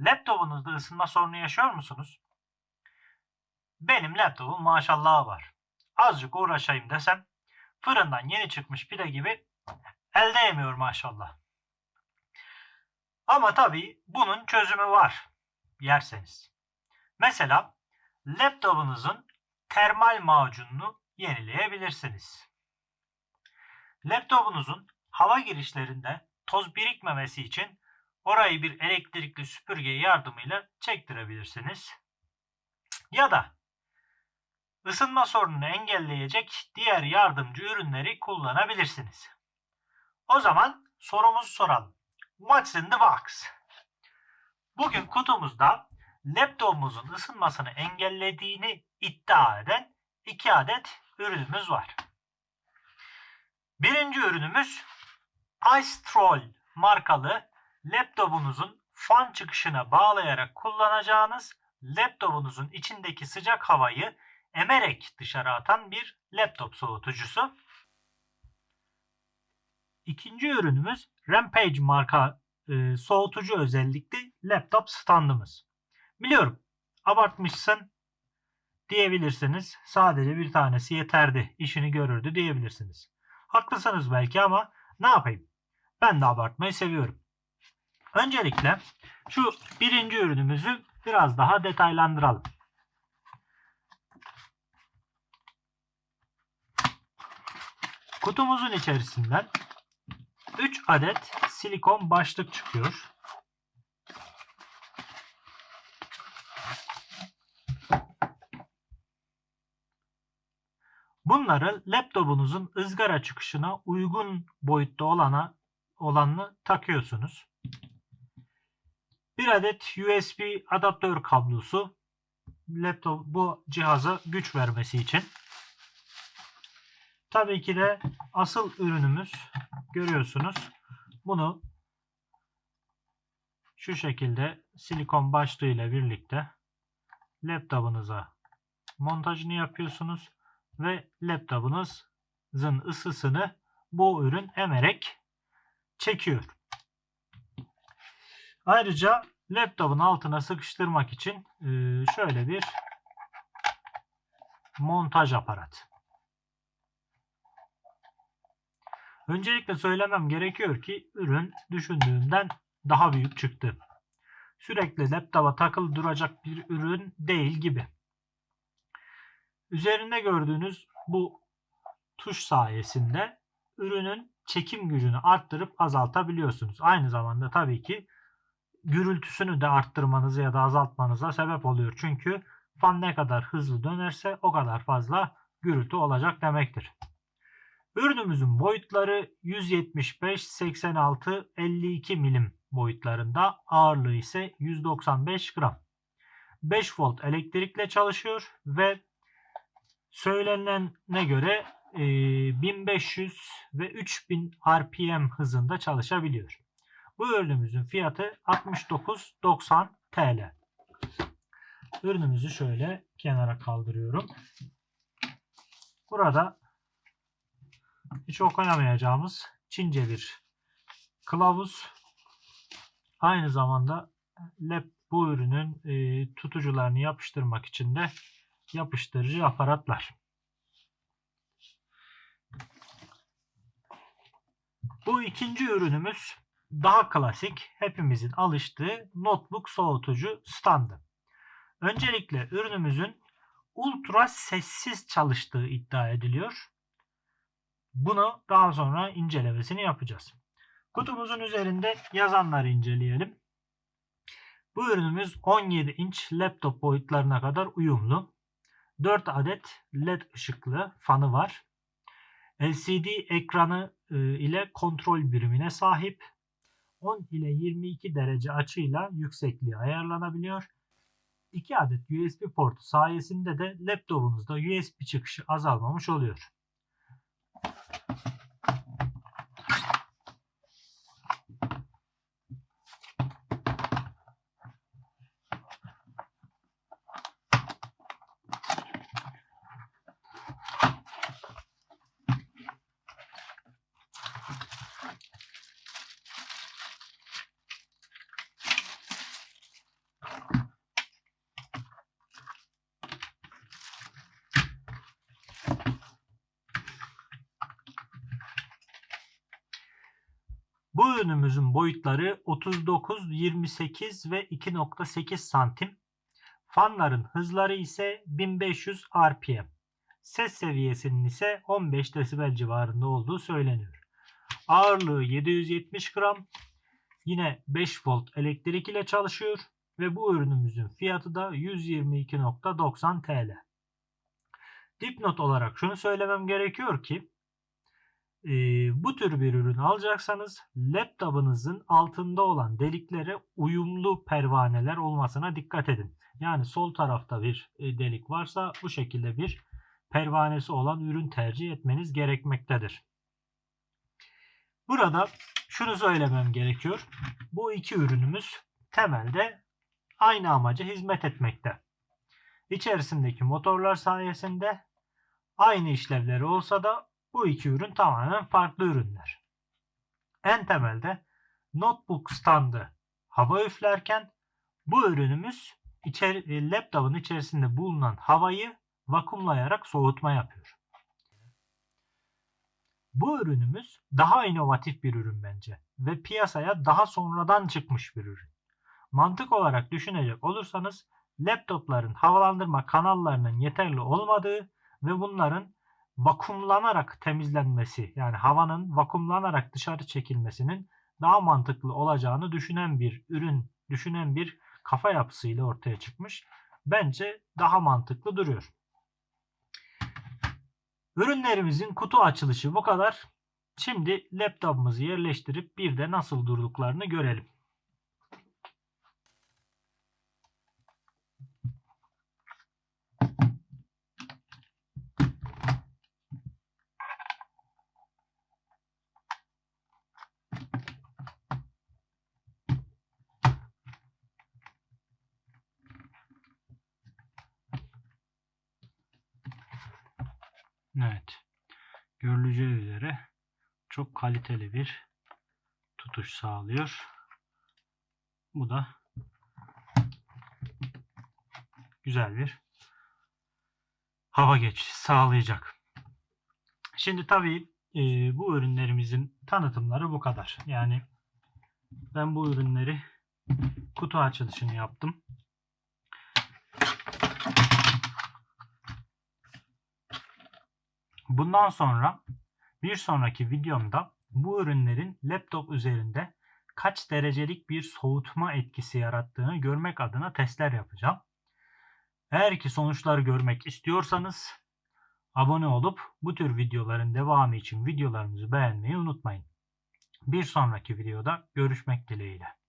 Laptopunuzda ısınma sorunu yaşıyor musunuz? Benim laptopum maşallah var. Azıcık uğraşayım desem fırından yeni çıkmış pide gibi elde yemiyor maşallah. Ama tabii bunun çözümü var yerseniz. Mesela laptopunuzun termal macununu yenileyebilirsiniz. Laptopunuzun hava girişlerinde toz birikmemesi için orayı bir elektrikli süpürge yardımıyla çektirebilirsiniz. Ya da ısınma sorununu engelleyecek diğer yardımcı ürünleri kullanabilirsiniz. O zaman sorumuzu soralım. What's in the box? Bugün kutumuzda laptopumuzun ısınmasını engellediğini iddia eden iki adet ürünümüz var. Birinci ürünümüz Ice Troll markalı laptopunuzun fan çıkışına bağlayarak kullanacağınız laptopunuzun içindeki sıcak havayı emerek dışarı atan bir laptop soğutucusu. İkinci ürünümüz Rampage marka e, soğutucu özellikli laptop standımız. Biliyorum abartmışsın diyebilirsiniz. Sadece bir tanesi yeterdi, işini görürdü diyebilirsiniz. Haklısınız belki ama ne yapayım? Ben de abartmayı seviyorum. Öncelikle şu birinci ürünümüzü biraz daha detaylandıralım. Kutumuzun içerisinden 3 adet silikon başlık çıkıyor. Bunları laptopunuzun ızgara çıkışına uygun boyutta olana olanını takıyorsunuz. Bir adet USB adaptör kablosu laptop bu cihaza güç vermesi için. Tabii ki de asıl ürünümüz görüyorsunuz. Bunu şu şekilde silikon başlığı ile birlikte laptopunuza montajını yapıyorsunuz ve laptopunuzun ısısını bu ürün emerek çekiyor. Ayrıca laptopun altına sıkıştırmak için e, şöyle bir montaj aparat. Öncelikle söylemem gerekiyor ki ürün düşündüğümden daha büyük çıktı. Sürekli laptopa takılı duracak bir ürün değil gibi. Üzerinde gördüğünüz bu tuş sayesinde ürünün çekim gücünü arttırıp azaltabiliyorsunuz. Aynı zamanda tabii ki gürültüsünü de arttırmanıza ya da azaltmanıza sebep oluyor. Çünkü fan ne kadar hızlı dönerse o kadar fazla gürültü olacak demektir. Ürünümüzün boyutları 175, 86, 52 milim boyutlarında. Ağırlığı ise 195 gram. 5 volt elektrikle çalışıyor ve söylenene göre 1500 ve 3000 RPM hızında çalışabiliyor. Bu ürünümüzün fiyatı 69.90 TL. Ürünümüzü şöyle kenara kaldırıyorum. Burada hiç okuyamayacağımız Çince bir kılavuz. Aynı zamanda lap bu ürünün e, tutucularını yapıştırmak için de yapıştırıcı aparatlar. Bu ikinci ürünümüz daha klasik, hepimizin alıştığı notebook soğutucu standı. Öncelikle ürünümüzün ultra sessiz çalıştığı iddia ediliyor. Bunu daha sonra incelemesini yapacağız. Kutumuzun üzerinde yazanları inceleyelim. Bu ürünümüz 17 inç laptop boyutlarına kadar uyumlu. 4 adet LED ışıklı fanı var. LCD ekranı e, ile kontrol birimine sahip. 10 ile 22 derece açıyla yüksekliği ayarlanabiliyor. 2 adet USB portu sayesinde de laptopunuzda USB çıkışı azalmamış oluyor. Bu ürünümüzün boyutları 39, 28 ve 2.8 santim. Fanların hızları ise 1500 RPM. Ses seviyesinin ise 15 desibel civarında olduğu söyleniyor. Ağırlığı 770 gram. Yine 5 volt elektrik ile çalışıyor ve bu ürünümüzün fiyatı da 122.90 TL. Dipnot olarak şunu söylemem gerekiyor ki e, bu tür bir ürün alacaksanız laptop'unuzun altında olan deliklere uyumlu pervaneler olmasına dikkat edin. Yani sol tarafta bir e, delik varsa bu şekilde bir pervanesi olan ürün tercih etmeniz gerekmektedir. Burada şunu söylemem gerekiyor. Bu iki ürünümüz temelde aynı amaca hizmet etmekte. İçerisindeki motorlar sayesinde aynı işlevleri olsa da bu iki ürün tamamen farklı ürünler. En temelde notebook standı hava üflerken bu ürünümüz içeri, laptopun içerisinde bulunan havayı vakumlayarak soğutma yapıyor. Bu ürünümüz daha inovatif bir ürün bence ve piyasaya daha sonradan çıkmış bir ürün. Mantık olarak düşünecek olursanız laptopların havalandırma kanallarının yeterli olmadığı ve bunların vakumlanarak temizlenmesi yani havanın vakumlanarak dışarı çekilmesinin daha mantıklı olacağını düşünen bir ürün, düşünen bir kafa yapısıyla ortaya çıkmış. Bence daha mantıklı duruyor. Ürünlerimizin kutu açılışı bu kadar. Şimdi laptopumuzu yerleştirip bir de nasıl durduklarını görelim. Evet. Görüleceği üzere çok kaliteli bir tutuş sağlıyor. Bu da güzel bir hava geçişi sağlayacak. Şimdi tabii e, bu ürünlerimizin tanıtımları bu kadar. Yani ben bu ürünleri kutu açılışını yaptım. Bundan sonra bir sonraki videomda bu ürünlerin laptop üzerinde kaç derecelik bir soğutma etkisi yarattığını görmek adına testler yapacağım. Eğer ki sonuçları görmek istiyorsanız abone olup bu tür videoların devamı için videolarımızı beğenmeyi unutmayın. Bir sonraki videoda görüşmek dileğiyle.